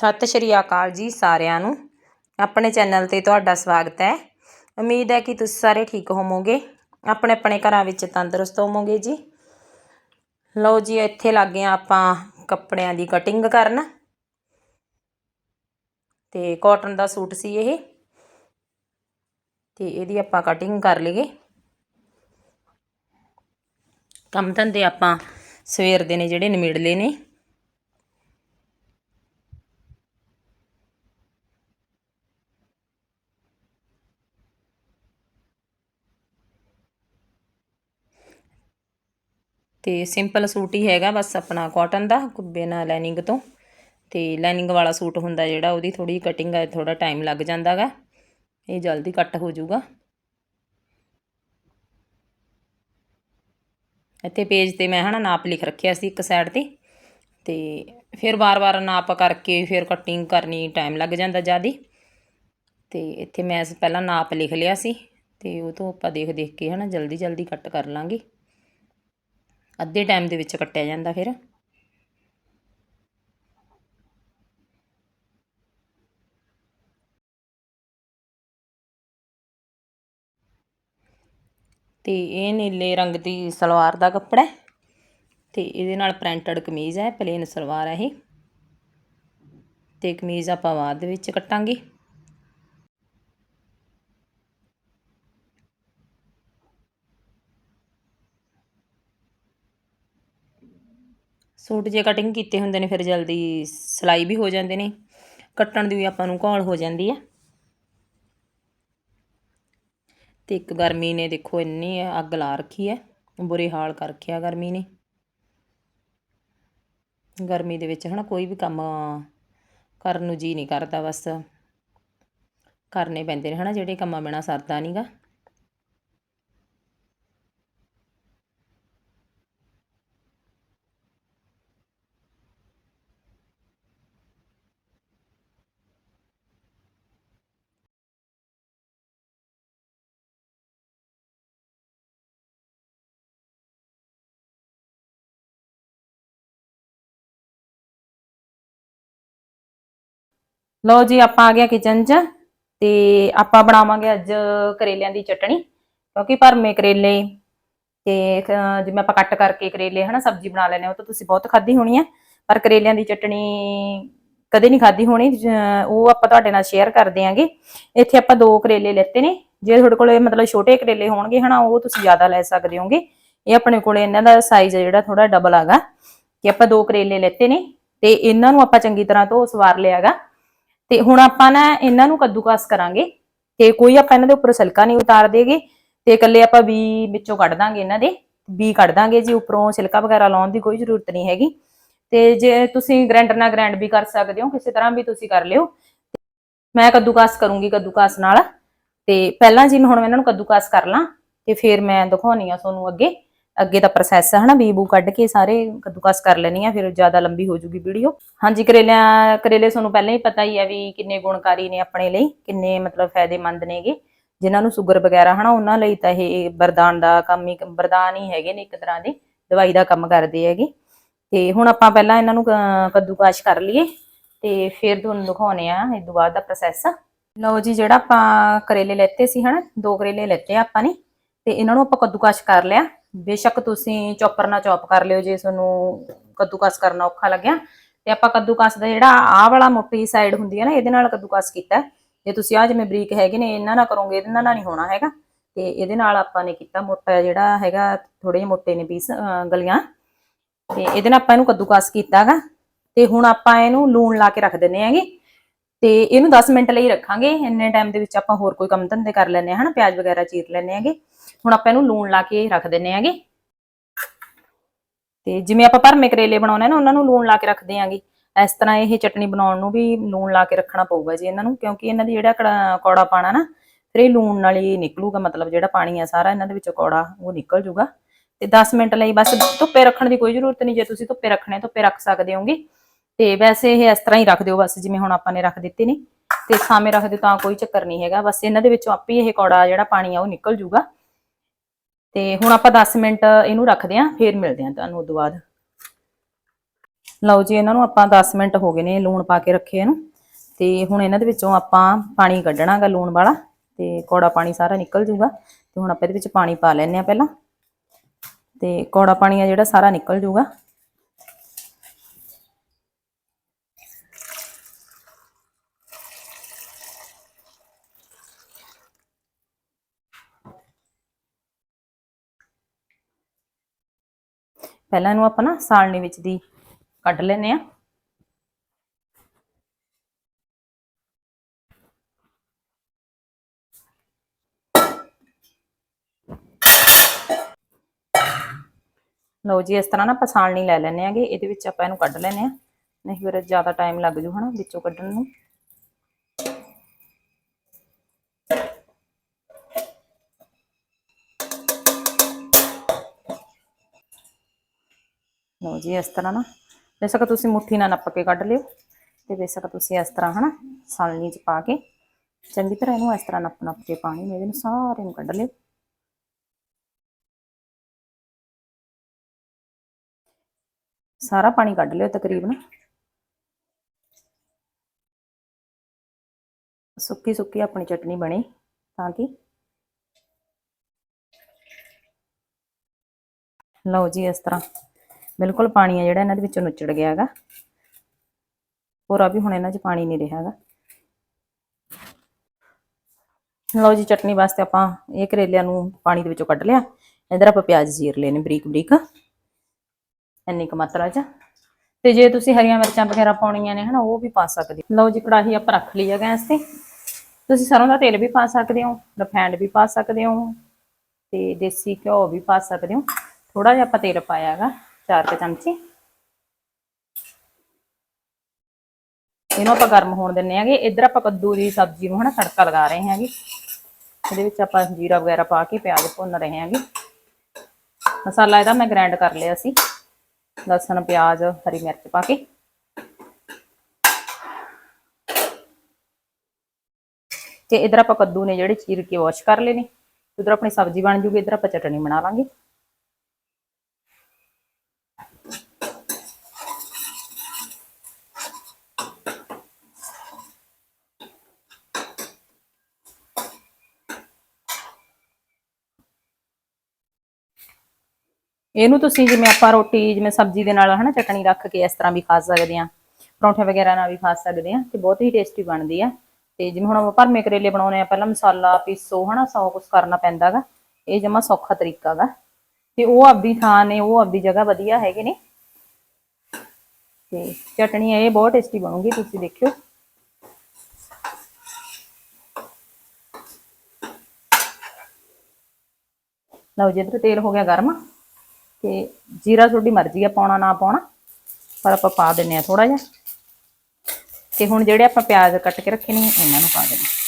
ਸਤਿ ਸ਼੍ਰੀ ਅਕਾਲ ਜੀ ਸਾਰਿਆਂ ਨੂੰ। ਆਪਣੇ ਚੈਨਲ ਤੇ ਤੁਹਾਡਾ ਸਵਾਗਤ ਹੈ। ਉਮੀਦ ਹੈ ਕਿ ਤੁਸੀਂ ਸਾਰੇ ਠੀਕ ਹੋਵੋਗੇ। ਆਪਣੇ ਆਪਣੇ ਘਰਾਂ ਵਿੱਚ ਤੰਦਰੁਸਤ ਹੋਵੋਗੇ ਜੀ। ਲਓ ਜੀ, ਇੱਥੇ ਲੱਗੇ ਹਾਂ ਆਪਾਂ ਕੱਪੜਿਆਂ ਦੀ ਕਟਿੰਗ ਕਰਨ। ਤੇ ਕਾਟਨ ਦਾ ਸੂਟ ਸੀ ਇਹ। ਤੇ ਇਹਦੀ ਆਪਾਂ ਕਟਿੰਗ ਕਰ ਲਈਏ। ਕੰਮ ਧੰਦੇ ਆਪਾਂ ਸਵੇਰ ਦੇ ਨੇ ਜਿਹੜੇ ਨਿਮੇੜਲੇ ਨੇ। ਤੇ ਸਿੰਪਲ ਸੂਟ ਹੀ ਹੈਗਾ, ਬਸ ਆਪਣਾ ਕਾਟਨ ਦਾ ਬਿਨਾਂ ਲਾਈਨਿੰਗ ਤੋਂ। ਤੇ ਲਾਈਨਿੰਗ ਵਾਲਾ ਸੂਟ ਹੁੰਦਾ ਜਿਹੜਾ, ਉਹਦੀ ਥੋੜੀ ਕਟਿੰਗ ਹੈ ਥੋੜਾ ਟਾਈਮ ਲੱਗ ਜਾਂਦਾਗਾ ਇਹ ਜਲਦੀ ਕੱਟ ਹੋ ਜਾਊਗਾ। ਇੱਥੇ ਪੇਜ ਤੇ ਮੈਂ ਹਨਾ ਨਾਪ ਲਿਖ ਰੱਖਿਆ ਸੀ ਇੱਕ ਸਾਈਡ ਤੇ। ਤੇ ਫਿਰ ਵਾਰ-ਵਾਰ ਨਾਪ ਕਰਕੇ ਫਿਰ ਕਟਿੰਗ ਕਰਨੀ ਟਾਈਮ ਲੱਗ ਜਾਂਦਾ ਜਿਆਦੀ। ਤੇ ਇੱਥੇ ਮੈਂ ਪਹਿਲਾਂ ਨਾਪ ਲਿਖ ਲਿਆ ਸੀ, ਤੇ ਉਹ ਤੋਂ ਆਪਾਂ ਦੇਖ ਦੇਖ ਕੇ ਹਨਾ ਜਲਦੀ ਜਲਦੀ ਕੱਟ ਕਰ ਲਾਂਗੇ। ਅੱਧੇ ਟਾਈਮ ਦੇ ਵਿੱਚ ਕੱਟਿਆ ਜਾਂਦਾ ਫਿਰ। ਤੇ ਇਹ ਨੀਲੇ ਰੰਗ ਦੀ ਸਲਵਾਰ ਦਾ ਕੱਪੜਾ ਹੈ ਤੇ ਇਹਦੇ ਨਾਲ ਪ੍ਰਿੰਟਡ ਕਮੀਜ਼ ਹੈ ਪਲੇਨ ਸਲਵਾਰ ਹੈ ਇਹ। ਤੇ ਕਮੀਜ਼ ਆਪਾਂ ਬਾਅਦ ਦੇ ਵਿੱਚ ਕੱਟਾਂਗੇ। ਸੂਟ ਜੇ ਕਟਿੰਗ ਕੀਤੇ ਹੁੰਦੇ ਨੇ, ਫਿਰ ਜਲਦੀ ਸਿਲਾਈ ਵੀ ਹੋ ਜਾਂਦੇ ਨੇ, ਕੱਟਣ ਦੀ ਵੀ ਆਪਾਂ ਨੂੰ ਘੋਲ ਹੋ ਜਾਂਦੀ ਹੈ ਤੇ ਇੱਕ ਗਰਮੀ ਨੇ ਦੇਖੋ ਇੰਨੀ ਅੱਗ ਲਾ ਰੱਖੀ ਹੈ ਬੁਰੇ ਹਾਲ ਕਰ ਰੱਖਿਆ ਗਰਮੀ ਨੇ। ਗਰਮੀ ਦੇ ਵਿੱਚ ਹਨਾ ਕੋਈ ਵੀ ਕੰਮ ਕਰਨ ਨੂੰ ਜੀ ਨਹੀਂ ਕਰਦਾ ਬਸ, ਕਰਨੇ ਪੈਂਦੇ ਨੇ ਹਨਾ ਜਿਹੜੇ ਕੰਮਾਂ ਬਿਨਾ ਸਰਦਾ ਨਹੀਂਗਾ ਲਓ ਜੀ, ਆਪਾਂ ਆ ਗਿਆ ਕਿਚਨ 'ਚ ਤੇ ਆਪਾਂ ਬਣਾਵਾਂਗੇ ਅੱਜ ਕਰੇਲਿਆਂ ਦੀ ਚਟਣੀ, ਕਿਉਂਕਿ ਭਰਮੇ ਕਰੇਲੇ ਤੇ ਜਿਵੇਂ ਆਪਾਂ ਕੱਟ ਕਰਕੇ ਕਰੇਲੇ, ਹਨਾ, ਸਬਜ਼ੀ ਬਣਾ ਲੈਨੇ ਉਹ ਤਾਂ ਤੁਸੀਂ ਬਹੁਤ ਖਾਧੀ ਹੋਣੀ ਹੈ ਪਰ ਕਰੇਲਿਆਂ ਦੀ ਚਟਣੀ ਕਦੇ ਨਹੀਂ ਖਾਧੀ ਹੋਣੀ ਉਹ ਆਪਾਂ ਤੁਹਾਡੇ ਨਾਲ ਸ਼ੇਅਰ ਕਰਦੇ ਆਂਗੇ ਇੱਥੇ ਆਪਾਂ ਦੋ ਕਰੇਲੇ ਲੈਤੇ ਨੇ, ਜੇ ਤੁਹਾਡੇ ਕੋਲ ਮਤਲਬ ਛੋਟੇ ਕਰੇਲੇ ਹੋਣਗੇ, ਹਨਾ, ਉਹ ਤੁਸੀਂ ਜ਼ਿਆਦਾ ਲੈ ਸਕਦੇ ਹੋਗੇ। ਇਹ ਆਪਣੇ ਕੋਲੇ ਇਹਨਾਂ ਦਾ ਸਾਈਜ਼ ਜਿਹੜਾ ਥੋੜਾ ਡਬਲ ਹੈਗਾ, ਕਿ ਆਪਾਂ ਦੋ ਕਰੇਲੇ ਲੈਤੇ ਨੇ, ਤੇ ਇਹਨਾਂ ਨੂੰ ਆਪਾਂ ਚੰਗੀ ਤਰ੍ਹਾਂ ਧੋ ਸਵਾਰ ਲਿਆਗਾ ਤੇ ਹੁਣ ਆਪਾਂ ਨਾ ਇਹਨਾਂ ਨੂੰ ਕੱਦੂਕਸ ਕਰਾਂਗੇ ਤੇ ਕੋਈ ਆਪਾਂ ਇਹਨਾਂ ਦੇ ਉੱਪਰ ਸਿਲਕਾ ਨਹੀਂ ਉਤਾਰ ਦੇਗੇ ਤੇ ਇਕੱਲੇ ਆਪਾਂ ਵੀ ਵਿੱਚੋਂ ਕੱਢ ਦਾਂਗੇ ਇਹਨਾਂ ਦੇ ਵੀ ਕੱਢ ਦਾਂਗੇ ਜੀ, ਉੱਪਰੋਂ ਸਿਲਕਾ ਵਗੈਰਾ ਲਾਉਣ ਦੀ ਕੋਈ ਜ਼ਰੂਰਤ ਨਹੀਂ ਹੈਗੀ। ਤੇ ਜੇ ਤੁਸੀਂ ਗ੍ਰੈਂਡਰ ਨਾਲ ਗ੍ਰੈਂਡ ਵੀ ਕਰ ਸਕਦੇ ਹੋ, ਕਿਸੇ ਤਰ੍ਹਾਂ ਵੀ ਤੁਸੀਂ ਕਰ ਲਿਓ। ਮੈਂ ਕੱਦੂਕਸ ਕਰੂੰਗੀ ਕੱਦੂਕਸ ਨਾਲ। ਤੇ ਪਹਿਲਾਂ ਜੀ ਮੈਂ ਹੁਣ ਇਹਨਾਂ ਨੂੰ ਕੱਦੂਕਸ ਕਰ ਲਾਂ ਤੇ ਫਿਰ ਮੈਂ ਦਿਖਾਉਣੀ ਆ ਤੁਹਾਨੂੰ ਅੱਗੇ। ਅੱਗੇ ਦਾ ਪ੍ਰੋਸੈਸ ਹੈ ਹਨਾ? ਬੀਬੂ ਕੱਢ ਕੇ ਸਾਰੇ ਕੱਦੂਕਸ ਕਰ ਲੈਣੀ ਆ, ਫਿਰ ਜ਼ਿਆਦਾ ਲੰਬੀ ਹੋ ਜੂਗੀ ਵੀਡੀਓ। ਹਾਂਜੀ, ਕਰੇਲਿਆਂ, ਕਰੇਲੇ ਤੁਹਾਨੂੰ ਪਹਿਲਾਂ ਹੀ ਪਤਾ ਹੀ ਆ ਵੀ ਕਿੰਨੇ ਗੁਣਕਾਰੀ ਨੇ ਆਪਣੇ ਲਈ, ਕਿੰਨੇ ਮਤਲਬ ਫਾਇਦੇਮੰਦ ਨੇਗੇ। ਜਿਨ੍ਹਾਂ ਨੂੰ ਸ਼ੂਗਰ ਵਗੈਰਾ, ਹਨਾ? ਉਹਨਾਂ ਲਈ ਤਾਂ ਇਹ ਵਰਦਾਨ ਦਾ ਕੰਮ ਹੀ, ਵਰਦਾਨ ਹੀ ਹੈਗੇ ਨੇ ਇੱਕ ਤਰ੍ਹਾਂ ਦੇ, ਦਵਾਈ ਦਾ ਕੰਮ ਕਰਦੇ ਹੈਗੇ। ਤੇ ਹੁਣ ਆਪਾਂ ਪਹਿਲਾਂ ਇਹਨਾਂ ਨੂੰ ਕ- ਕੱਦੂਕਾਸ਼ ਕਰ ਲਈਏ ਤੇ ਫਿਰ ਤੁਹਾਨੂੰ ਦਿਖਾਉਣੇ ਆ ਇਸ ਤੋਂ ਬਾਅਦ ਦਾ ਪ੍ਰੋਸੈਸ ਲਓ ਜੀ, ਜਿਹੜਾ ਆਪਾਂ ਕਰੇਲੇ ਲੈਤੇ ਸੀ, ਹਨਾ? ਦੋ ਕਰੇਲੇ ਲੈਤੇ ਆਪਾਂ ਨੇ, ਤੇ ਇਹਨਾਂ ਨੂੰ ਆਪਾਂ ਕੱਦੂਕਾਸ਼ ਕਰ ਲਿਆ। ਬੇਸ਼ੱਕ ਤੁਸੀਂ ਚੌਪਰ ਨਾਲ ਚੌਪ ਕਰ ਲਿਓ ਜੇ ਤੁਹਾਨੂੰ ਕੱਦੂਕਸ ਕਰਨਾ ਔਖਾ ਲੱਗਿਆ। ਤੇ ਆਪਾਂ ਕੱਦੂਕਸ ਦਾ ਜਿਹੜਾ ਆਹ ਵਾਲਾ ਮੋਟੀ ਸਾਈਡ ਹੁੰਦੀ ਹੈ ਨਾ, ਇਹਦੇ ਨਾਲ ਕੱਦੂਕਸ ਕੀਤਾ ਜੇ ਤੁਸੀਂ ਆ ਜਿਵੇਂ ਬਰੀਕ ਹੈਗੇ ਨੇ, ਇਹਨਾਂ ਨਾਲ ਕਰੋਗੇ ਇਹਨਾਂ ਨਾਲ ਨਹੀਂ ਹੋਣਾ ਹੈਗਾ। ਤੇ ਇਹਦੇ ਨਾਲ ਆਪਾਂ ਨੇ ਕੀਤਾ ਮੋਟਾ ਜਿਹੜਾ ਹੈਗਾ ਥੋੜੇ ਜਿਹੇ ਮੋਟੇ ਨੇ ਪੀਸ ਗਲੀਆਂ। ਤੇ ਇਹਦੇ ਨਾਲ ਆਪਾਂ ਇਹਨੂੰ ਕੱਦੂਕਸ ਕੀਤਾਗਾ ਤੇ ਹੁਣ ਆਪਾਂ ਇਹਨੂੰ ਲੂਣ ਲਾ ਕੇ ਰੱਖ ਦਿੰਨੇ ਆਂਗੇ ਤੇ ਇਹਨੂੰ 10 ਮਿੰਟ ਲਈ ਰੱਖਾਂਗੇ। ਇੰਨੇ ਟਾਈਮ ਦੇ ਵਿੱਚ ਆਪਾਂ ਹੋਰ ਕੋਈ ਕੰਮ ਧੰਦੇ ਕਰ ਲੈਨੇ ਆ ਹਨਾ? ਪਿਆਜ਼ ਵਗੈਰਾ ਚੀਰ ਲੈਨੇ ਆਂਗੇ ਹੁਣ ਆਪਾਂ ਇਹਨੂੰ ਲੂਣ ਲਾ ਕੇ ਰੱਖ ਦਿੰਨੇ ਆਂਗੇ। ਤੇ ਜਿਵੇਂ ਆਪਾਂ ਭਰਮੇ ਕਰੇਲੇ ਬਣਾਉਣੇ ਨਾ, ਉਹਨਾਂ ਨੂੰ ਲੂਣ ਲਾ ਕੇ ਰੱਖਦੇ ਆਂਗੇ। ਇਸ ਤਰ੍ਹਾਂ ਇਹ ਚਟਨੀ ਬਣਾਉਣ ਨੂੰ ਵੀ ਲੂਣ ਲਾ ਕੇ ਰੱਖਣਾ ਪਊਗਾ ਜੀ ਇਹਨਾਂ ਨੂੰ, ਕਿਉਂਕਿ ਇਹਨਾਂ ਦੀ ਜਿਹੜਾ ਕੌੜਾ ਪਾਣਾ ਨਾ, ਫਿਰ ਇਹ ਲੂਣ ਨਾਲ ਹੀ ਨਿਕਲੂਗਾ, ਮਤਲਬ ਜਿਹੜਾ ਪਾਣੀ ਆ ਸਾਰਾ ਇਹਨਾਂ ਦੇ ਵਿੱਚੋਂ ਕੌੜਾ ਉਹ ਨਿਕਲ ਜੂਗਾ। ਤੇ 10 ਮਿੰਟ ਲਈ ਬਸ ਧੁੱਪੇ ਰੱਖਣ ਦੀ ਕੋਈ ਜ਼ਰੂਰਤ ਨਹੀਂ, ਜੇ ਤੁਸੀਂ ਧੁੱਪੇ ਰੱਖਣੇ, ਧੁੱਪੇ ਰੱਖ ਸਕਦੇ ਹੋਗੇ। ਤੇ ਵੈਸੇ ਇਹ ਇਸ ਤਰ੍ਹਾਂ ਹੀ ਰੱਖ ਦਿਓ ਬਸ, ਜਿਵੇਂ ਹੁਣ ਆਪਾਂ ਨੇ ਰੱਖ ਦਿੱਤੇ ਨੇ। ਤੇ ਸਾਵੇਂ ਰੱਖ ਦਿਓ ਤਾਂ ਕੋਈ ਚੱਕਰ ਨਹੀਂ ਹੈਗਾ, ਬਸ ਇਹਨਾਂ ਦੇ ਵਿੱਚੋਂ ਆਪੇ ਹੀ ਇਹ ਕੌੜਾ ਜਿਹੜਾ ਪਾਣੀ ਆ ਉਹ ਨਿਕਲ ਜੂਗਾ। ਤੇ ਹੁਣ ਆਪਾਂ 10 ਮਿੰਟ ਇਹਨੂੰ ਰੱਖਦੇ ਆਂ ਫੇਰ ਮਿਲਦੇ ਆਂ ਤੁਹਾਨੂੰ ਉਦੋਂ ਬਾਅਦ। ਲਓ ਜੀ, ਇਹਨਾਂ ਨੂੰ ਆਪਾਂ 10 ਮਿੰਟ ਹੋ ਗਏ ਨੇ ਲੂਣ ਪਾ ਕੇ ਰੱਖੇ ਇਹਨੂੰ। ਤੇ ਹੁਣ ਇਹਨਾਂ ਦੇ ਵਿੱਚੋਂ ਆਪਾਂ ਪਾਣੀ ਕੱਢਣਾਗਾ ਲੂਣ ਵਾਲਾ, ਤੇ ਕੌੜਾ ਪਾਣੀ ਸਾਰਾ ਨਿਕਲ ਜੂਗਾ ਤੇ ਹੁਣ ਆਪਾਂ ਇਹਦੇ ਵਿੱਚ ਪਾਣੀ ਪਾ ਲੈਣੇ ਆ ਪਹਿਲਾਂ। ਤੇ ਕੌੜਾ ਪਾਣੀ ਆ ਜਿਹੜਾ ਸਾਰਾ ਨਿਕਲ ਜੂਗਾ ਪਹਿਲਾਂ ਇਹਨੂੰ ਆਪਾਂ ਨਾ ਸਾਲਣੀ ਵਿੱਚ ਦੀ ਕੱਢ ਲੈਨੇ ਆ ਲਓ ਜੀ, ਇਸ ਤਰ੍ਹਾਂ ਨਾ ਆਪਾਂ ਸਾਲਣੀ ਲੈ ਲੈਨੇ ਆਗੇ ਇਹਦੇ ਵਿੱਚ ਆਪਾਂ ਇਹਨੂੰ ਕੱਢ ਲੈਨੇ ਆ ਨਹੀਂ, ਫਿਰ ਜ਼ਿਆਦਾ ਟਾਈਮ ਲੱਗ ਜੂ ਹਨਾ ਵਿੱਚੋਂ ਕੱਢਣ ਨੂੰ। ਲਓ ਜੀ, ਇਸ ਤਰ੍ਹਾਂ ਨਾ। ਬੇਸ਼ੱਕ ਤੁਸੀਂ ਮੁੱਠੀ ਨਾਲ ਨੱਪ ਕੇ ਕੱਢ ਲਿਓ ਤੇ ਬੇਸ਼ੱਕ ਤੁਸੀਂ ਇਸ ਤਰ੍ਹਾਂ ਹਨਾ ਸਾਲਣੀ 'ਚ ਪਾ ਕੇ ਚੰਗੀ ਤਰ੍ਹਾਂ ਇਹਨੂੰ ਇਸ ਤਰ੍ਹਾਂ ਨੱਪ ਨੱਪ ਕੇ ਪਾਣੀ ਨੂੰ ਇਹਦੇ ਨੂੰ ਸਾਰੇ ਨੂੰ ਕੱਢ ਲਿਓ। ਸਾਰਾ ਪਾਣੀ ਕੱਢ ਲਿਓ ਤਕਰੀਬਨ। ਸੁੱਕੀ ਸੁੱਕੀ ਆਪਣੀ ਚਟਨੀ ਬਣੇ ਤਾਂ ਕਿ ਲਓ ਜੀ, ਇਸ ਤਰ੍ਹਾਂ। ਬਿਲਕੁਲ ਪਾਣੀ ਆ ਜਿਹੜਾ ਇਹਨਾਂ ਦੇ ਵਿੱਚੋਂ ਨੁੱਚੜ ਗਿਆ ਹੈਗਾ। ਪੂਰਾ ਵੀ ਹੁਣ ਇਹਨਾਂ 'ਚ ਪਾਣੀ ਨਹੀਂ ਰਿਹਾ ਹੈਗਾ। ਲਓ ਜੀ, ਚਟਨੀ ਵਾਸਤੇ ਆਪਾਂ ਇਹ ਕਰੇਲਿਆਂ ਨੂੰ ਪਾਣੀ ਦੇ ਵਿੱਚੋਂ ਕੱਢ ਲਿਆ। ਇਧਰ ਆਪਾਂ ਪਿਆਜ਼ ਜੀਰ ਲਏ ਨੇ ਬਰੀਕ ਬਰੀਕ ਇੰਨੀ ਕੁ ਮਾਤਰਾ 'ਚ। ਤੇ ਜੇ ਤੁਸੀਂ ਹਰੀਆਂ ਮਿਰਚਾਂ ਵਗੈਰਾ ਪਾਉਣੀਆਂ ਨੇ, ਹਨਾ, ਉਹ ਵੀ ਪਾ ਸਕਦੇ ਹੋ। ਲਓ ਜੀ, ਕੜਾਹੀ ਆਪਾਂ ਰੱਖ ਲਈ ਹੈ ਗੈਸ ਤੇ। ਤੁਸੀਂ ਸਰੋਂ ਦਾ ਤੇਲ ਵੀ ਪਾ ਸਕਦੇ ਹੋ ਰਫੈਂਡ ਵੀ ਪਾ ਸਕਦੇ ਹੋ, ਤੇ ਦੇਸੀ ਘਿਓ ਵੀ ਪਾ ਸਕਦੇ ਹੋ। ਥੋੜਾ ਜਿਹਾ ਆਪਾਂ ਤੇਲ ਪਾਇਆ ਹੈਗਾ। ਚਾਰ ਕੁ ਚਮਚੇ। ਇਹਨੂੰ ਆਪਾਂ ਗਰਮ ਹੋਣ ਦਿੰਨੇ ਆਗੇ ਇੱਧਰ ਆਪਾਂ ਕੱਦੂ ਦੀ ਸਬਜ਼ੀ ਨੂੰ ਹਨਾ ਤੜਕਾ ਲਗਾ ਰਹੇ ਹਾਂਗੇ। ਇਹਦੇ ਵਿੱਚ ਆਪਾਂ ਜੀਰਾ ਵਗੈਰਾ ਪਾ ਕੇ ਪਿਆਜ਼ ਭੁੰਨ ਰਹੇ ਹਾਂਗੇ। ਮਸਾਲਾ ਇਹਦਾ ਮੈਂ ਗ੍ਰਾਈਂਡ ਕਰ ਲਿਆ ਸੀ। ਲਸਣ, ਪਿਆਜ਼, ਹਰੀ ਮਿਰਚ ਪਾ ਕੇ। ਤੇ ਇਧਰ ਆਪਾਂ ਕੱਦੂ ਨੇ ਜਿਹੜੇ ਚੀਰ ਕੇ ਵਾਸ਼ ਕਰ ਲਏ ਨੇ। ਉਧਰ ਆਪਣੀ ਸਬਜ਼ੀ ਬਣ ਜੂਗੀ। ਇਧਰ ਆਪਾਂ ਚਟਣੀ ਬਣਾ ਲਾਂਗੇ। ਇਹਨੂੰ ਤੁਸੀਂ ਜਿਵੇਂ ਆਪਾਂ ਰੋਟੀ, ਜਿਵੇਂ ਸਬਜ਼ੀ ਦੇ ਨਾਲ ਹਨਾ ਚਟਣੀ ਰੱਖ ਕੇ ਇਸ ਤਰ੍ਹਾਂ ਵੀ ਖਾ ਸਕਦੇ ਆ ਪਰੌਂਠੇ ਵਗੈਰਾ ਨਾਲ ਵੀ ਖਾ ਸਕਦੇ ਆ ਤੇ ਬਹੁਤ ਹੀ ਟੇਸਟੀ ਬਣਦੀ ਆ। ਤੇ ਜਿਵੇਂ ਹੁਣ ਆਪਾਂ ਭਰਮੇ ਕਰੇਲੇ ਬਣਾਉਣੇ ਆ ਪਹਿਲਾਂ ਮਸਾਲਾ, ਪੀਸੋ ਹਨਾ ਸੌ ਕੁਛ ਕਰਨਾ ਪੈਂਦਾਗਾ ਇਹ ਜਮਾ ਸੌਖਾ ਤਰੀਕਾ ਗਾ। ਤੇ ਉਹ ਆਪਦੀ ਥਾਂ ਨੇ, ਉਹ ਆਪਦੀ ਜਗ੍ਹਾ ਵਧੀਆ ਹੈਗੇ ਨੇ। ਤੇ ਚਟਣੀ ਇਹ ਬਹੁਤ ਟੇਸਟੀ ਬਣੂਗੀ, ਤੁਸੀਂ ਦੇਖਿਓ। ਲਓ ਜੀ ਇੱਧਰ ਤੇਲ ਹੋ ਗਿਆ ਗਰਮ। ਤੇ ਜੀਰਾ ਤੁਹਾਡੀ ਮਰਜ਼ੀ ਆ, ਪਾਉਣਾ ਨਾ ਪਾਉਣਾ, ਪਰ ਆਪਾਂ ਪਾ ਦਿੰਨੇ ਆ ਥੋੜਾ ਜਿਹਾ। ਤੇ ਹੁਣ ਜਿਹੜੇ ਆਪਾਂ ਪਿਆਜ਼ ਕੱਟ ਕੇ ਰੱਖੇ ਨੇ, ਇਹਨਾਂ ਨੂੰ ਪਾ ਦੇਣਾ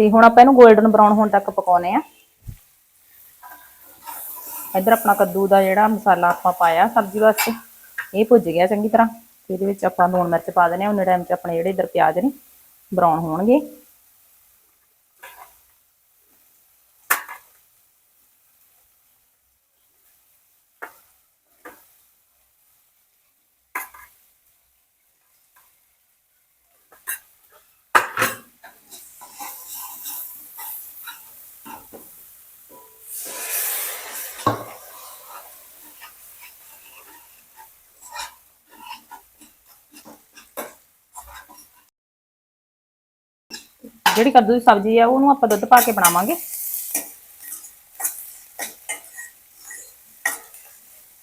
ਤੇ ਹੁਣ ਆਪਾਂ ਇਹਨੂੰ 골ਡਨ ਬਰਾਊਨ ਹੋਣ ਤੱਕ ਪਕਾਉਨੇ ਆ। ਇੱਧਰ ਆਪਣਾ ਕੱਦੂ ਦਾ ਜਿਹੜਾ ਮਸਾਲਾ ਆਪਾਂ ਪਾਇਆ ਸਬਜ਼ੀ ਵਾਸਤੇ, ਇਹ ਭੁੱਜ ਗਿਆ ਚੰਗੀ ਤਰ੍ਹਾਂ। ਇਹਦੇ ਵਿੱਚ ਆਪਾਂ ਲੂਣ ਮਿਰਚ ਪਾ ਦਿੰਨੇ ਆ ਉਹਨੇ ਟਾਈਮ 'ਚ ਆਪਣੇ ਜਿਹੜੇ ਇੱਧਰ ਪਿਆਜ਼ ਨੇ ਬਰਾਊਨ ਹੋਣਗੇ। ਜਿਹੜੀ ਕੱਦੂ ਦੀ ਸਬਜ਼ੀ ਆ, ਉਹਨੂੰ ਆਪਾਂ ਦੁੱਧ ਪਾ ਕੇ ਬਣਾਵਾਂਗੇ।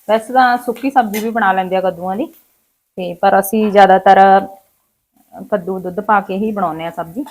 ਵੈਸੇ ਤਾਂ ਸੁੱਕੀ ਸਬਜ਼ੀ ਵੀ ਬਣਾ ਲੈਂਦੇ ਆ ਕੱਦੂਆਂ ਦੀ, ਤੇ ਪਰ ਅਸੀਂ ਜ਼ਿਆਦਾਤਰ ਕੱਦੂ ਦੁੱਧ ਪਾ ਕੇ ਹੀ ਬਣਾਉਂਦੇ ਆ ਸਬਜ਼ੀ।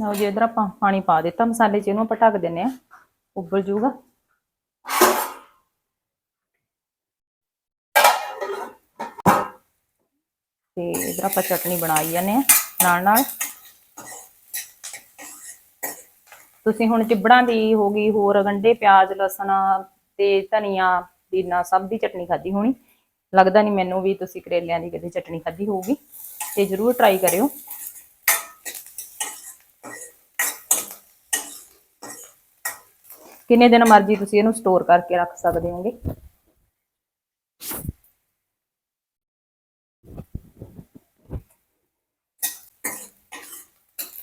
ਲਓ ਜੀ ਇਧਰ ਆਪਾਂ ਪਾਣੀ ਪਾ ਦਿੱਤਾ, ਮਸਾਲੇ 'ਚ ਇਹਨੂੰ ਆਪਾਂ ਢੱਕ ਦਿੰਨੇ ਆ ਉੱਬਲ ਜੂਗਾ ਤੇ ਇਧਰ ਆਪਾਂ ਚਟਨੀ ਬਣਾਈ ਜਾਂਦੇ ਆ ਨਾਲ ਨਾਲ। ਤੁਸੀਂ ਹੁਣ ਚਿਬੜਾਂ ਦੀ ਹੋ ਗਈ, ਹੋਰ ਗੰਡੇ ਪਿਆਜ਼, ਲਸਣ ਤੇ ਧਨੀਆ ਦੀਨਾ ਸਭ ਦੀ ਚਟਨੀ ਖਾਧੀ ਹੋਣੀ। ਲੱਗਦਾ ਨਹੀਂ ਮੈਨੂੰ ਵੀ ਤੁਸੀਂ ਕਰੇਲਿਆਂ ਦੀ ਕਦੇ ਚਟਨੀ ਖਾਧੀ ਹੋਊਗੀ। ਤੇ ਜਰੂਰ ਟਰਾਈ ਕਰਿਓ। ਕਿੰਨੇ ਦਿਨ ਮਰਜ਼ੀ ਤੁਸੀਂ ਇਹਨੂੰ ਸਟੋਰ ਕਰਕੇ ਰੱਖ ਸਕਦੇ ਹੋਗੇ?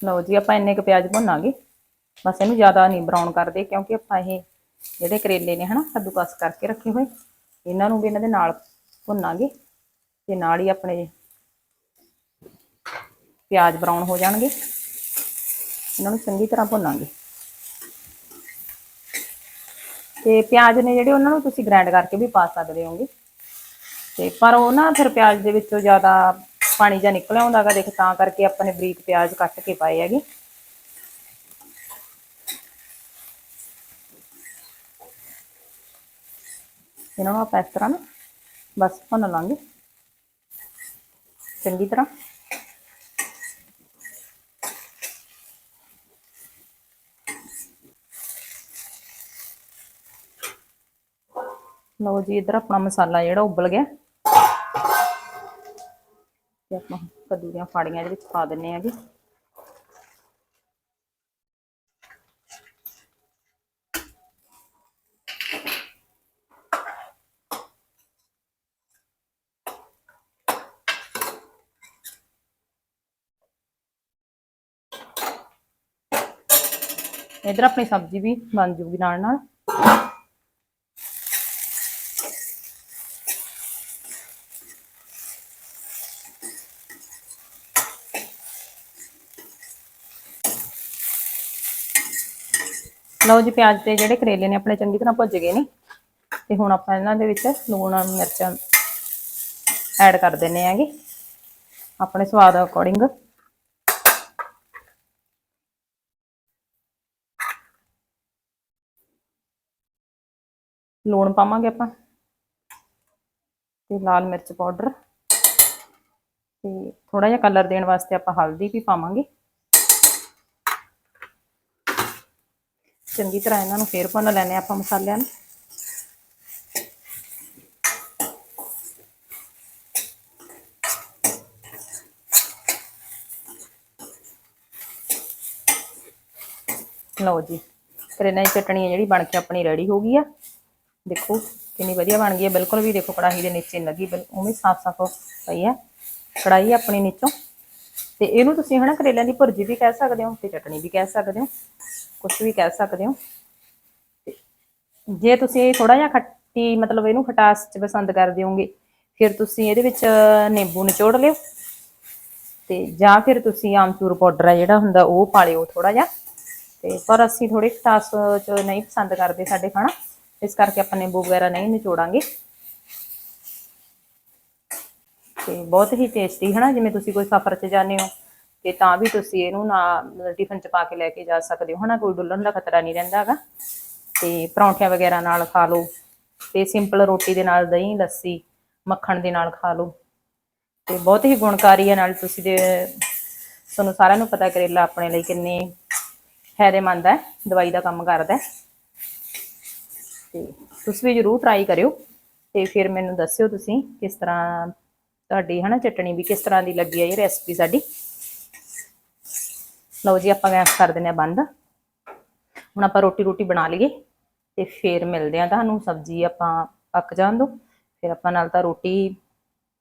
ਲਓ ਜੀ, ਆਪਾਂ ਇੰਨੇ ਕੁ ਪਿਆਜ਼ ਭੁੰਨਾਂਗੇ। ਬਸ ਇਹਨੂੰ ਜ਼ਿਆਦਾ ਨਹੀਂ ਬਰਾਊਨ ਕਰਦੇ ਕਿਉਂਕਿ ਆਪਾਂ ਇਹ ਜਿਹੜੇ ਕਰੇਲੇ ਨੇ ਹਨਾ ਕੱਦੂਕਸ ਕਰਕੇ ਰੱਖੇ ਹੋਏ, ਇਹਨਾਂ ਨੂੰ ਵੀ ਇਹਨਾਂ ਦੇ ਨਾਲ ਭੁੰਨਾਂਗੇ ਤੇ ਨਾਲ ਹੀ ਆਪਣੇ ਪਿਆਜ਼ ਬਰਾਊਨ ਹੋ ਜਾਣਗੇ। ਇਹਨਾਂ ਨੂੰ ਚੰਗੀ ਤਰ੍ਹਾਂ ਭੁੰਨਾਂਗੇ। ਤੇ ਪਿਆਜ਼ ਨੇ ਜਿਹੜੇ ਉਹਨਾਂ ਨੂੰ ਤੁਸੀਂ ਗ੍ਰਾਈਂਡ ਕਰਕੇ ਵੀ ਪਾ ਸਕਦੇ ਹੋਗੇ। ਤੇ ਪਰ ਉਹ ਨਾ ਫਿਰ ਪਿਆਜ਼ ਦੇ ਵਿੱਚੋਂ ਜ਼ਿਆਦਾ ਪਾਣੀ ਜਾਂ ਨਿਕਲ ਆਉਂਦਾਗਾ ਦੇਖ ਤਾਂ ਕਰਕੇ ਆਪਾਂ ਨੇ ਬਰੀਕ ਪਿਆਜ਼ ਕੱਟ ਕੇ ਪਾਏ ਹੈਗੇ। ਇਹਨਾਂ ਨੂੰ ਆਪਾਂ ਇਸ ਤਰ੍ਹਾਂ ਨਾ ਬਸ ਭੁੰਨ ਲਾਂਗੇ। ਚੰਗੀ ਤਰ੍ਹਾਂ। ਲਓ ਜੀ, ਇਧਰ ਆਪਣਾ ਮਸਾਲਾ ਜਿਹੜਾ ਉਬਲ ਗਿਆ। ਤੇ ਆਪਾਂ ਕੱਦੂ ਦੀਆਂ ਫਾੜੀਆਂ ਇਹਦੇ ਵਿੱਚ ਪਾ ਦਿੰਨੇ ਜੀ। ਇਧਰ ਆਪਣੀ ਸਬਜ਼ੀ ਵੀ ਬਣ ਜੂਗੀ ਨਾਲ ਨਾਲ। ਲਓ ਜੀ ਪਿਆਜ਼ ਤੇ ਜਿਹੜੇ ਕਰੇਲੇ ਨੇ ਆਪਣੇ ਚੰਗੀ ਤਰ੍ਹਾਂ ਭੁੱਜ ਗਏ ਨੇ। ਤੇ ਹੁਣ ਆਪਾਂ ਇਹਨਾਂ ਦੇ ਵਿੱਚ ਲੂਣ, ਮਿਰਚਾਂ ਐਡ ਕਰ ਦਿੰਨੇ ਆਂਗੇ ਆਪਣੇ ਸਵਾਦ ਅਕੋਰਡਿੰਗ ਲੂਣ ਪਾਵਾਂਗੇ ਆਪਾਂ। ਤੇ ਲਾਲ ਮਿਰਚ ਪਾਊਡਰ। ਤੇ ਥੋੜਾ ਜਿਹਾ ਕਲਰ ਦੇਣ ਵਾਸਤੇ ਆਪਾਂ ਹਲਦੀ ਵੀ ਪਾਵਾਂਗੇ। ਚੰਗੀ ਤਰ੍ਹਾਂ ਇਹਨਾਂ ਨੂੰ ਫੇਰ ਭੁੰਨ ਲੈਣੇ ਆਪਾਂ ਮਸਾਲਿਆਂ ਨੂੰ। ਲਓ ਜੀ ਕਰੇਲੇ ਦੀ ਚਟਣੀ ਹੈ ਜਿਹੜੀ ਬਣ ਕੇ ਆਪਣੀ ਰੈਡੀ ਹੋ ਗਈ ਆ। ਦੇਖੋ ਕਿੰਨੀ ਵਧੀਆ ਬਣ ਗਈ ਹੈ, ਬਿਲਕੁਲ ਵੀ ਦੇਖੋ ਕੜਾਹੀ ਦੇ ਨੀਚੇ ਲੱਗੀ, ਬਿਲ- ਉਵੇਂ ਸਾਫ਼ ਸਾਫ਼ ਪਈ ਹੈ ਕੜਾਹੀ ਆਪਣੀ ਨੀਚੋਂ। ਤੇ ਇਹਨੂੰ ਤੁਸੀਂ ਹਨਾ ਕਰੇਲਿਆਂ ਦੀ ਭੁਰਜੀ ਵੀ ਕਹਿ ਸਕਦੇ ਹੋ ਤੇ ਚਟਣੀ ਵੀ ਕਹਿ ਸਕਦੇ ਹੋ। ਕੁਝ ਵੀ ਕਹਿ ਸਕਦੇ ਹੋ। ਤੇ ਜੇ ਤੁਸੀਂ ਥੋੜਾ ਜਿਹਾ ਖੱਟੀ, ਮਤਲਬ ਇਹਨੂੰ ਖਟਾਸ ਚ ਪਸੰਦ ਕਰਦੇ ਹੋਗੇ ਫਿਰ ਤੁਸੀਂ ਇਹਦੇ ਵਿੱਚ ਨਿੰਬੂ ਨਿਚੋੜ ਲਿਓ। ਤੇ ਜਾਂ ਫਿਰ ਤੁਸੀਂ ਆਮਚੂਰ ਪਾਊਡਰ ਆ ਜਿਹੜਾ ਹੁੰਦਾ, ਉਹ ਪਾ ਲਿਓ ਥੋੜਾ ਜਿਹਾ। ਤੇ ਪਰ ਅਸੀਂ ਥੋੜੀ ਖਟਾਸ ਚ ਨਹੀਂ ਪਸੰਦ ਕਰਦੇ ਸਾਡੇ ਖਾਣਾ। ਇਸ ਕਰਕੇ ਆਪਾਂ ਨਿੰਬੂ ਵਗੈਰਾ ਨਹੀਂ ਨਿਚੋੜਾਂਗੇ। ਤੇ ਬਹੁਤ ਹੀ ਟੇਸਟੀ ਹੈ ਨਾ ਜਿਵੇਂ ਤੁਸੀਂ ਕੋਈ ਸਫ਼ਰ 'ਚ ਜਾਂਦੇ ਹੋ। ਤੇ ਤਾਂ ਵੀ ਤੁਸੀਂ ਇਹਨੂੰ ਨਾ ਟਿਫਨ 'ਚ ਪਾ ਕੇ ਲੈ ਕੇ ਜਾ ਸਕਦੇ ਹੋ। ਹਨਾ, ਕੋਈ ਡੁੱਲਣ ਦਾ ਖਤਰਾ ਨਹੀਂ ਰਹਿੰਦਾ ਹੈਗਾ। ਤੇ ਪਰੌਂਠਿਆਂ ਵਗੈਰਾ ਨਾਲ ਖਾ ਲਓ। ਤੇ ਸਿੰਪਲ ਰੋਟੀ ਦੇ ਨਾਲ ਦਹੀਂ, ਲੱਸੀ, ਮੱਖਣ ਦੇ ਨਾਲ ਖਾ ਲਓ। ਤੇ ਬਹੁਤ ਹੀ ਗੁਣਕਾਰੀ ਹੈ ਨਾਲ ਤੁਸੀਂ ਦੇ ਤੁਹਾਨੂੰ ਸਾਰਿਆਂ ਨੂੰ ਪਤਾ ਕਰੇਲਾ ਆਪਣੇ ਲਈ ਕਿੰਨੇ ਫਾਇਦੇਮੰਦ ਹੈ ਦਵਾਈ ਦਾ ਕੰਮ ਕਰਦਾ ਹੈ। ਤੇ ਤੁਸੀਂ ਵੀ ਜਰੂਰ ਟਰਾਈ ਕਰਿਓ। ਤੇ ਫਿਰ ਮੈਨੂੰ ਦੱਸਿਓ ਤੁਸੀਂ ਕਿਸ ਤਰ੍ਹਾਂ ਤੁਹਾਡੀ, ਹਨਾ, ਚਟਣੀ ਵੀ ਕਿਸ ਤਰ੍ਹਾਂ ਦੀ ਲੱਗੀ ਹੈ ਇਹ ਰੈਸਪੀ ਸਾਡੀ। ਲਓ ਜੀ, ਆਪਾਂ ਗੈਸ ਕਰ ਦਿੰਦੇ ਆ ਬੰਦ। ਹੁਣ ਆਪਾਂ ਰੋਟੀ ਰੋਟੀ ਬਣਾ ਲਈਏ ਤੇ ਫਿਰ ਮਿਲਦੇ ਆ ਤੁਹਾਨੂੰ। ਸਬਜ਼ੀ ਆਪਾਂ ਪੱਕ ਜਾਣ ਦੋ, ਫਿਰ ਆਪਾਂ ਨਾਲ ਤਾਂ ਰੋਟੀ।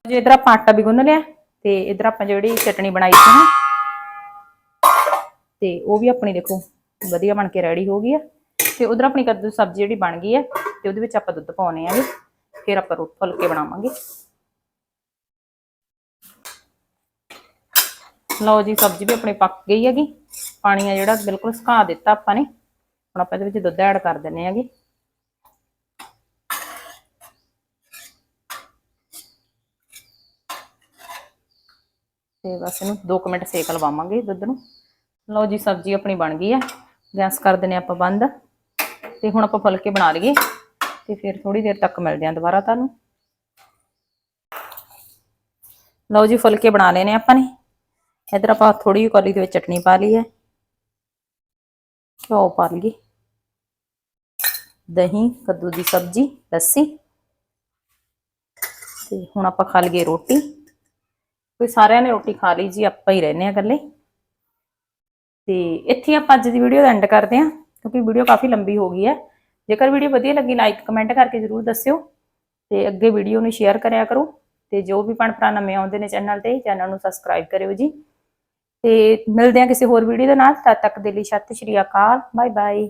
ਜੇ, ਇਧਰ ਆਪਾਂ ਆਟਾ ਵੀ ਗੁੰਨ ਲਿਆ ਤੇ ਇਧਰ ਆਪਾਂ ਜਿਹੜੀ ਚਟਣੀ ਬਣਾਈ ਸੀ ਨਾ, ਤੇ ਉਹ ਵੀ ਆਪਣੀ ਦੇਖੋ ਵਧੀਆ ਬਣ ਕੇ ਰੈਡੀ ਹੋ ਗਈ ਆ। ਤੇ ਉਧਰ ਆਪਣੀ ਕੱਦੂ ਸਬਜ਼ੀ ਜਿਹੜੀ ਬਣ ਗਈ ਹੈ ਤੇ ਉਹਦੇ ਵਿੱਚ ਆਪਾਂ ਦੁੱਧ ਪਾਉਣੇ ਆਗੇ ਫਿਰ ਆਪਾਂ ਰੋਟੀ ਫੁਲਕੇ ਬਣਾਵਾਂਗੇ। ਲਓ ਜੀ, ਸਬਜ਼ੀ ਵੀ ਆਪਣੀ ਪੱਕ ਗਈ ਹੈਗੀ। ਪਾਣੀ ਆ ਜਿਹੜਾ ਬਿਲਕੁਲ ਸੁਕਾ ਦਿੱਤਾ ਆਪਾਂ ਨੇ। ਹੁਣ ਆਪਾਂ ਇਹਦੇ ਵਿੱਚ ਦੁੱਧ ਐਡ ਕਰ ਦਿੰਨੇ ਹੈਗੇ। ਤੇ ਬਸ ਇਹਨੂੰ 2 ਮਿੰਟ ਸੇਕ ਲਵਾਵਾਂਗੇ ਦੁੱਧ ਨੂੰ। ਲਓ ਜੀ, ਸਬਜ਼ੀ ਆਪਣੀ ਬਣ ਗਈ ਹੈ ਗੈਸ ਕਰ ਦਿੰਨੇ ਆਪਾਂ ਬੰਦ। ਤੇ ਹੁਣ ਆਪਾਂ ਫੁਲਕੇ ਬਣਾ ਲਈਏ। ਤੇ ਫਿਰ ਥੋੜੀ ਦੇਰ ਤੱਕ ਮਿਲਦੇ ਆਂ ਦੁਬਾਰਾ ਤੁਹਾਨੂੰ। ਲਓ ਜੀ, ਫੁਲਕੇ ਬਣਾ ਲਏ ਨੇ ਆਪਾਂ ਨੇ। ਇਧਰ ਆਪਾਂ ਥੋੜੀ ਜਿਹੀ ਕੌਲੀ ਦੇ ਵਿੱਚ ਚਟਨੀ ਪਾ ਲਈ ਹੈ। ਘਿਓ ਪਾ ਲਈਏ। ਦਹੀਂ, ਕੱਦੂ ਦੀ ਸਬਜ਼ੀ, ਲੱਸੀ। ਤੇ ਹੁਣ ਆਪਾਂ ਖਾ ਲਈਏ ਰੋਟੀ। ਕੋਈ ਸਾਰਿਆਂ ਨੇ ਰੋਟੀ ਖਾ ਲਈ ਜੀ, ਆਪਾਂ ਹੀ ਰਹਿੰਦੇ ਆ ਇਕੱਲੇ। ਤੇ ਇੱਥੇ ਆਪਾਂ ਅੱਜ ਦੀ ਵੀਡੀਓ ਦਾ ਐਂਡ ਕਰਦੇ ਹਾਂ, ਕਿਉਂਕਿ ਵੀਡੀਓ ਕਾਫੀ ਲੰਬੀ ਹੋ ਗਈ ਹੈ। ਜੇਕਰ ਵੀਡੀਓ ਵਧੀਆ ਲੱਗੀ ਲਾਈਕ ਕਮੈਂਟ ਕਰਕੇ ਜਰੂਰ ਦੱਸਿਓ। ਤੇ ਅੱਗੇ ਵੀਡੀਓ ਨੂੰ ਸ਼ੇਅਰ ਕਰਿਆ ਕਰੋ। ਤੇ ਜੋ ਵੀ ਭੈਣ ਭਰਾ ਨਵੇਂ ਆਉਂਦੇ ਨੇ ਚੈਨਲ ਤੇ ਚੈਨਲ ਨੂੰ ਸਬਸਕ੍ਰਾਈਬ ਕਰਿਓ ਜੀ। ਤੇ ਮਿਲਦੇ ਆ ਕਿਸੇ ਹੋਰ ਵੀਡੀਓ ਦੇ ਨਾਲ, ਤਦ ਤੱਕ ਦੇ ਲਈ ਸਤਿ ਸ਼੍ਰੀ ਅਕਾਲ ਬਾਏ ਬਾਏ